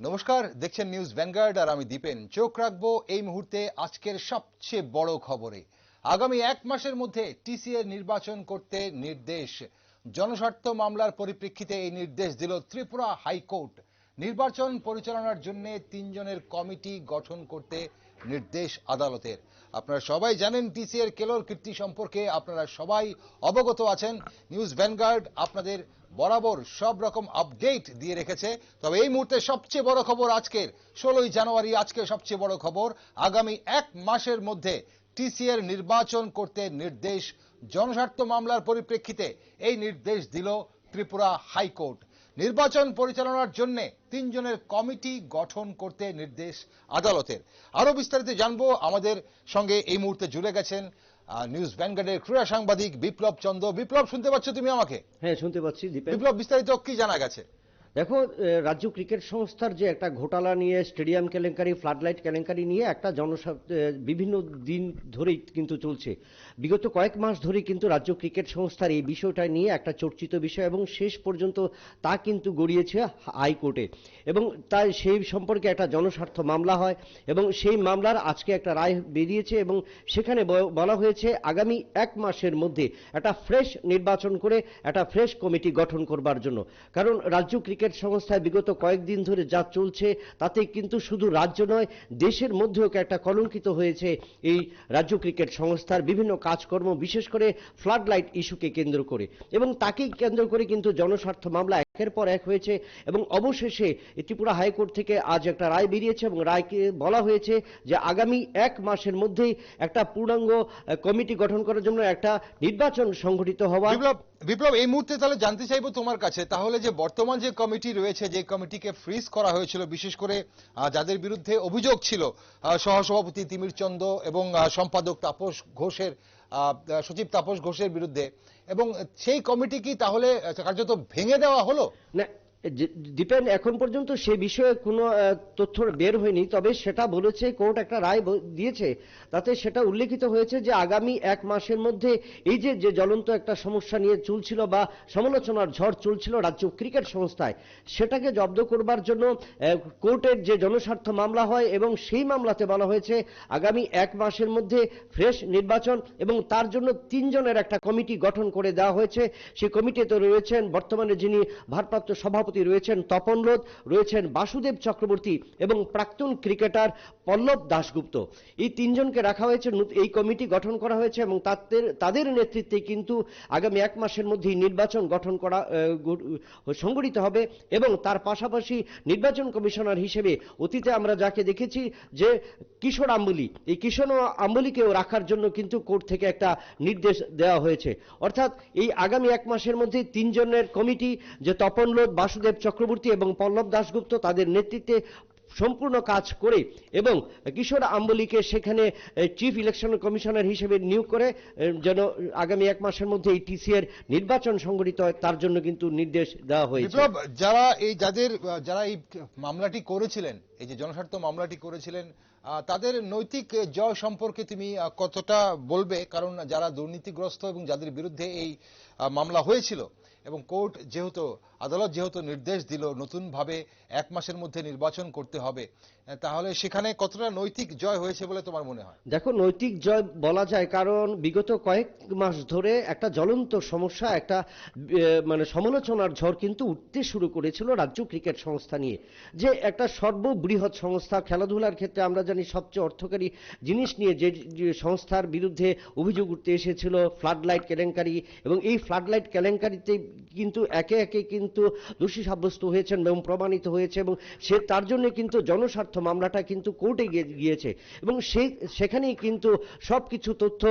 নমস্কার, দেখছেন news vanguard আর আমি দীপেন। চোখ রাখব এই মুহূর্তে আজকের সবচেয়ে বড় খবরে। আগামী এক মাসের মধ্যে টিসিএ নির্বাচন করতে নির্দেশ। জনস্বার্থ মামলার পরিপ্রেক্ষিতে এই নির্দেশ দিল ত্রিপুরা হাইকোর্ট। নির্বাচন পরিচালনার জন্য তিনজনের কমিটি গঠন করতে নির্দেশ আদালতের। আপনারা সবাই জানেন টিসিএর কেলোর কীর্তি সম্পর্কে, আপনারা সবাই অবগত আছেন। নিউজ ভ্যানগার্ড আপনাদের বরাবর সব রকম আপডেট দিয়ে রেখেছে। তবে এই মুহূর্তে সবচেয়ে বড় খবর আজকের, ষোলোই জানুয়ারি আজকে সবচেয়ে বড় খবর। আগামী এক মাসের মধ্যে টিসিএর নির্বাচন করতে নির্দেশ। জনস্বার্থ মামলার পরিপ্রেক্ষিতে এই নির্দেশ দিল ত্রিপুরা হাইকোর্ট। নির্বাচন পরিচালনার জন্য তিনজনের কমিটি গঠন করতে নির্দেশ আদালতের। আরও বিস্তারিত জানব আমাদের সঙ্গে এই মুহূর্তে জুড়ে গেছেন নিউজ ব্যাঙ্গার্ডের ক্রীড়া সাংবাদিক বিপ্লব চন্দ্র। বিপ্লব শুনতে পাচ্ছ তুমি আমাকে? হ্যাঁ শুনতে পাচ্ছি বিপ্লব বিস্তারিত কি জানা গেছে? দেখো রাজ্য ক্রিকেট সংস্থার যে একটা ঘোটালা নিয়ে স্টেডিয়াম কেলেঙ্কারি, ফ্লাডলাইট কেলেঙ্কারি নিয়ে একটা জনস্বার্থ বিভিন্ন দিন ধরেই কিন্তু চলছে। বিগত কয়েক মাস ধরেই কিন্তু রাজ্য ক্রিকেট সংস্থার এই বিষয়টা নিয়ে একটা চর্চিত বিষয় এবং শেষ পর্যন্ত তা কিন্তু গড়িয়েছে হাইকোর্টে। এবং তাই সেই সম্পর্কে একটা জনস্বার্থ মামলা হয় এবং সেই মামলার আজকে একটা রায় বেরিয়েছে এবং সেখানে বলা হয়েছে, আগামী এক মাসের মধ্যে একটা ফ্রেশ নির্বাচন করে একটা ফ্রেশ কমিটি গঠন করবার জন্য। কারণ রাজ্য ক্রিকেট সংস্থায় বিগত কয়েকদিন ধরে যা চলছে, তাতে কিন্তু শুধু রাজ্য নয়, দেশের মধ্যেও একটা কলঙ্কিত হয়েছে এই রাজ্য ক্রিকেট সংস্থার বিভিন্ন কাজকর্ম, বিশেষ করে ফ্লাড লাইট ইস্যুকে কেন্দ্র করে। এবং তাকেই কেন্দ্র করে কিন্তু জনস্বার্থ মামলা একের পর এক হয়েছে এবং অবশেষে ত্রিপুরা হাইকোর্ট থেকে আজ একটা রায় বেরিয়েছে এবং রায়কে বলা হয়েছে যে আগামী এক মাসের মধ্যেই একটা পূর্ণাঙ্গ কমিটি গঠন করার জন্য একটা নির্বাচন সংঘটিত হওয়া বিপ্লব, এই মুহূর্তে তাহলে জানতে চাইব তোমার কাছে, তাহলে যে বর্তমান যে কমিটি রয়েছে, যে কমিটিকে ফ্রিজ করা হয়েছিল, বিশেষ করে যাদের বিরুদ্ধে অভিযোগ ছিল সহসভাপতি তিমির চন্দ এবং সম্পাদক তাপস ঘোষের সচিব তাপস ঘোষের বিরুদ্ধে, এবং সেই কমিটি কি তাহলে কার্যত ভেঙে দেওয়া হলো? না দীপেন, এখন পর্যন্ত সে বিষয়ে কোনো তথ্য বের হয়নি, তবে সেটা বলেছে, কোর্ট একটা রায় দিয়েছে। তাতে সেটা উল্লেখিত হয়েছে যে আগামী এক মাসের মধ্যে এই যে যে জ্বলন্ত একটা সমস্যা নিয়ে চলছিল বা সমালোচনার ঝড় চলছিল রাজ্য ক্রিকেট সংস্থায়, সেটাকে জব্দ করবার জন্য কোর্টের যে জনস্বার্থ মামলা হয় এবং সেই মামলাতে বলা হয়েছে, আগামী এক মাসের মধ্যে ফ্রেশ নির্বাচন এবং তার জন্য তিনজনের একটা কমিটি গঠন করে দেওয়া হয়েছে। সেই কমিটিতে রয়েছেন বর্তমানে যিনি ভারপ্রাপ্ত সভাপতি রয়েছেন তপন রোধ রয়েছেন বাসুদেব চক্রবর্তী এবং প্রাক্তন ক্রিকেটার পল্লব দাশগুপ্ত। এই তিনজনকে রাখা হয়েছে এই কমিটি গঠন করা হয়েছে এবং তাদের তাদের নেতৃত্বে কিন্তু আগামী এক মাসের মধ্যেই নির্বাচন গঠন করা সংগঠিত হবে এবং তার পাশাপাশি নির্বাচন কমিশনার হিসেবে অতীতে আমরা যাকে দেখেছি যে কিশোর আম্বুলি, এই কিশোর আম্বুলিকেও রাখার জন্য কিন্তু কোর্ট থেকে একটা নির্দেশ দেওয়া হয়েছে। অর্থাৎ এই আগামী এক মাসের মধ্যে তিনজনের কমিটি, যে তপন লোধ বাসুদেব চক্রবর্তী এবং পল্লব দাশগুপ্ত তাদের নেতৃত্বে সম্পূর্ণ কাজ করে এবং কিশোর আম্বলিকে সেখানে চিফ ইলেকশন কমিশনার হিসেবে নিয়োগ করে যেন আগামী এক মাসের মধ্যে এই টিসিএর নির্বাচন সংগঠিত হয়, তার জন্য কিন্তু নির্দেশ দেওয়া হয়েছে। যারা এই যাদের, যারা এই মামলাটি করেছিলেন, এই যে জনস্বার্থ মামলাটি করেছিলেন তাদের নৈতিক জয় সম্পর্কে তুমি কতটা বলবে? কারণ যারা দুর্নীতিগ্রস্ত এবং যাদের বিরুদ্ধে এই মামলা হয়েছিল এবং কোর্ট যেহেতু, আদালত যেহেতু নির্দেশ দিল নতুনভাবে এক মাসের মধ্যে নির্বাচন করতে হবে তাহলে সেখানে কতটা নৈতিক জয় হয়েছে বলে তোমার মনে হয়? দেখো, নৈতিক জয় বলা যায় কারণ বিগত কয়েক মাস ধরে একটা জ্বলন্ত সমস্যা, একটা মানে সমালোচনার ঝড় কিন্তু উঠতে শুরু করেছিল রাজ্য ক্রিকেট সংস্থা নিয়ে। যে একটা সর্ববৃহৎ সংস্থা, খেলাধুলার ক্ষেত্রে আমরা জানি সবচেয়ে অর্থকারী জিনিস নিয়ে যে সংস্থার বিরুদ্ধে অভিযোগ উঠতে এসেছিল ফ্লাড লাইট কেলেঙ্কারি, এবং এই ফ্লাড লাইট কেলেঙ্কারিতে কিন্তু একে একে কিন্তু দোষী সাব্যস্ত হয়েছেন এবং প্রমাণিত হয়েছে এবং সে তার জন্য কিন্তু জনস্বার্থ মামলাটা কিন্তু কোর্টে গিয়েছে। এবং সেই সেখানেই কিন্তু সব কিছু তথ্য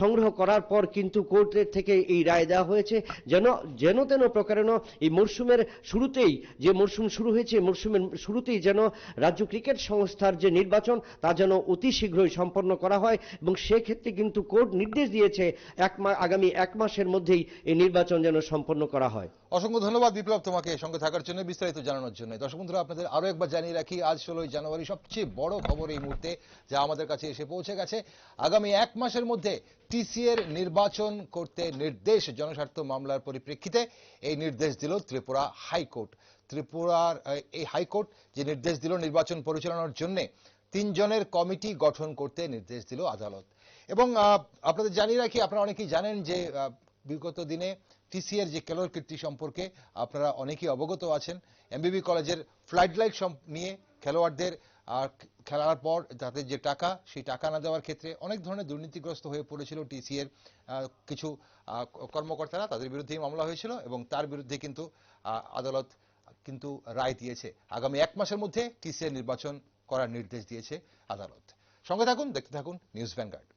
সংগ্রহ করার পর কিন্তু কোর্টের থেকে এই রায় দেওয়া হয়েছে। যেন যেন তেন প্রকারেণ এই মরশুমের শুরুতেই, যে মরশুম শুরু হয়েছে মরশুমের শুরুতেই যেন রাজ্য ক্রিকেট সংস্থার যে নির্বাচন, তা যেন অতি শীঘ্রই সম্পন্ন করা হয় এবং সেক্ষেত্রে কিন্তু কোর্ট নির্দেশ দিয়েছে, এক আগামী এক মাসের মধ্যেই এই নির্বাচন যেন সম্পন্ন করা হয়। অসংখ্য ধন্যবাদ বিপ্লব তোমাকে সঙ্গে থাকার জন্য, বিস্তারিত জানানোর জন্য। দর্শক বন্ধুরা, আপনাদের আরও একবার জানিয়ে রাখি, আজ ষোলোই জানুয়ারি সবচেয়ে বড় খবর এই মুহূর্তে যা আমাদের কাছে এসে পৌঁছে গেছে। আগামী এক মাসের মধ্যে টিসিএর নির্বাচন করতে নির্দেশ জনস্বার্থ মামলার পরিপ্রেক্ষিতে এই নির্দেশ দিল ত্রিপুরা হাইকোর্ট। ত্রিপুরার এই হাইকোর্ট যে নির্দেশ দিল নির্বাচন পরিচালনার জন্য, তিনজনের কমিটি গঠন করতে নির্দেশ দিল আদালত। এবং আপনাদের জানিয়ে রাখি, আপনারা অনেকেই জানেন যে বিগত দিনে টিসিএর যে কেলর কীর্তি সম্পর্কে আপনারা অনেকেই অবগত আছেন। এমবিবি কলেজের ফ্লাইট লাইট নিয়ে খেলোয়াড়দের, আর খেলার পর তাদের যে টাকা, সেই টাকা না দেওয়ার ক্ষেত্রে অনেক ধরনের দুর্নীতিগ্রস্ত হয়ে পড়েছিল টিসিএর কিছু কর্মকর্তারা। তাদের বিরুদ্ধেই মামলা হয়েছিল এবং তার বিরুদ্ধে কিন্তু আদালত কিন্তু রায় দিয়েছে। আগামী এক মাসের মধ্যে টিসিএর নির্বাচন করার নির্দেশ দিয়েছে আদালত। সঙ্গে থাকুন, দেখতে থাকুন নিউজ ভ্যানগার্ড।